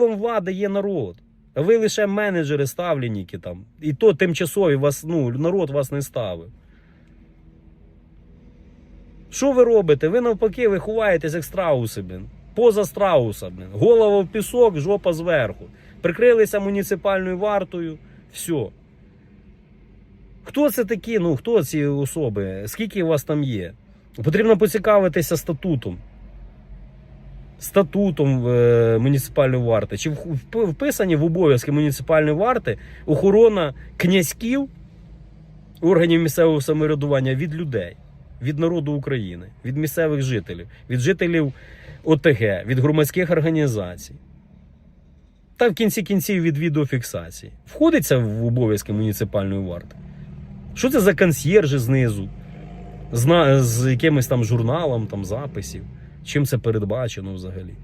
Носителем влади є народ. Ви лише менеджери, ставленники там. І то тимчасові вас, ну, народ вас не ставив. Що ви робите? Ви навпаки, ви ховаєтесь як страуси, блін. Поза страуса, блін. Голова в пісок, жопа зверху. Прикрилися муніципальною вартою. Все. Хто це такі? Ну, хто ці особи? Скільки у вас там є? Потрібно поцікавитися статутом. Статутом е, муніципальної варти. Чи вписані в обов'язки муніципальної варти охорона князьків органів місцевого самоврядування від людей, від народу України, від місцевих жителів, від жителів ОТГ, від громадських організацій. Та в кінці кінців від відеофіксації. Входить це в обов'язки муніципальної варти? Що це за консьєржі знизу? З, з якимось там журналом там, записів? Чим це передбачено взагалі?